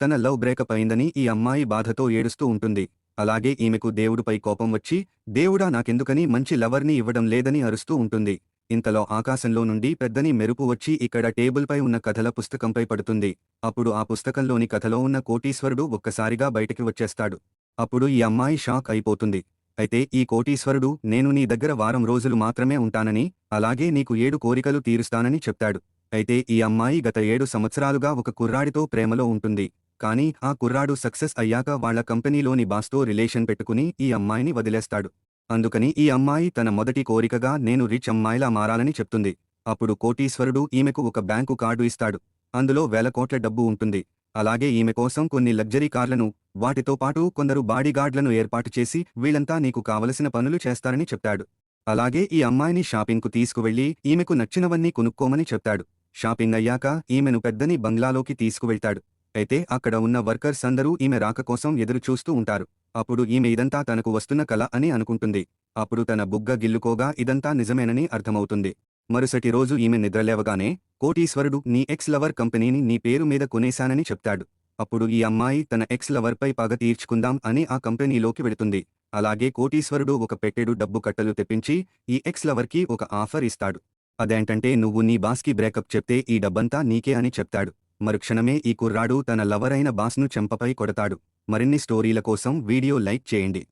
తన love breakup అయిందని ఈ అమ్మాయి బాధతో ఏడుస్తూ ఉంటుంది. అలాగే ఈమెకు దేవుడిపై కోపం వచ్చి దేవుడా నాకెందుకని మంచి లవర్ని ఇవ్వడం లేదని అరుస్తూ ఉంటుంది. ఇంతలో ఆకాశంలో నుండి పెద్దని మెరుపు వచ్చి ఇక్కడ టేబుల్పై ఉన్న కథల పుస్తకంపై పడుతుంది. అప్పుడు ఆ పుస్తకంలోని కథలో ఉన్న కోటీశ్వరుడు ఒక్కసారిగా బయటికి వచ్చేస్తాడు. అప్పుడు ఈ అమ్మాయి షాక్ అయిపోతుంది. అయితే ఈ కోటీశ్వరుడు నేను నీ దగ్గర వారం రోజులు మాత్రమే ఉంటానని అలాగే నీకు ఏడు కోరికలు తీరుస్తానని చెప్తాడు. అయితే ఈ అమ్మాయి గత ఏడు సంవత్సరాలుగా ఒక కుర్రాడితో ప్రేమలో ఉంటుంది. కానీ ఆ కుర్రాడు సక్సెస్ అయ్యాక వాళ్ళ కంపెనీలోని బాస్తో రిలేషన్ పెట్టుకుని ఈ అమ్మాయిని వదిలేస్తాడు. అందుకని ఈ అమ్మాయి తన మొదటి కోరికగా నేను రిచ్ అమ్మాయిలా మారాలని చెప్తుంది. అప్పుడు కోటీశ్వరుడు ఈమెకు ఒక బ్యాంకు కార్డు ఇస్తాడు. అందులో వేల కోట్ల డబ్బు ఉంటుంది. అలాగే ఈమె కోసం కొన్ని లగ్జరీ కార్లను వాటితో పాటు కొందరు బాడీగార్డ్లను ఏర్పాటు చేసి వీళ్ళంతా నీకు కావలసిన పనులు చేస్తారని చెప్తాడు. అలాగే ఈ అమ్మాయిని షాపింగ్కు తీసుకువెళ్ళి ఈమెకు నచ్చినవన్నీ కొనుక్కోమని చెప్తాడు. షాపింగ్ అయ్యాక ఈమెను పెద్దని బంగ్లాలోకి తీసుకువెళ్తాడు. అయితే అక్కడ ఉన్న వర్కర్స్ అందరూ ఈమె రాక కోసం ఎదురు చూస్తూ ఉంటారు. అప్పుడు ఈమె ఇదంతా తనకు వస్తున్న కల అని అనుకుంటుంది. అప్పుడు తన బుగ్గ గిల్లుకోగా ఇదంతా నిజమేనని అర్థమవుతుంది. మరుసటి రోజు ఈమె నిద్రలేవగానే కోటీశ్వరుడు నీ ఎక్స్ లవర్ కంపెనీని నీ పేరు మీద కొనేశానని చెప్తాడు. అప్పుడు ఈ అమ్మాయి తన ఎక్స్ లవర్పై పగ తీర్చుకుందాం అని ఆ కంపెనీలోకి వెళుతుంది. అలాగే కోటీశ్వరుడు ఒక పెట్టెడు డబ్బు కట్టలు తెప్పించి ఈ ఎక్స్ లవర్కి ఒక ఆఫర్ ఇస్తాడు. అదేంటంటే నువ్వు నీ బాస్కి బ్రేకప్ చెప్తే ఈ డబ్బంతా నీకే అని చెప్తాడు. మరుక్షణమే ఈ కుర్రాడు తన లవరైన బాస్ను చెంపపై కొడతాడు. మరిన్ని స్టోరీల కోసం వీడియో లైక్ చేయండి.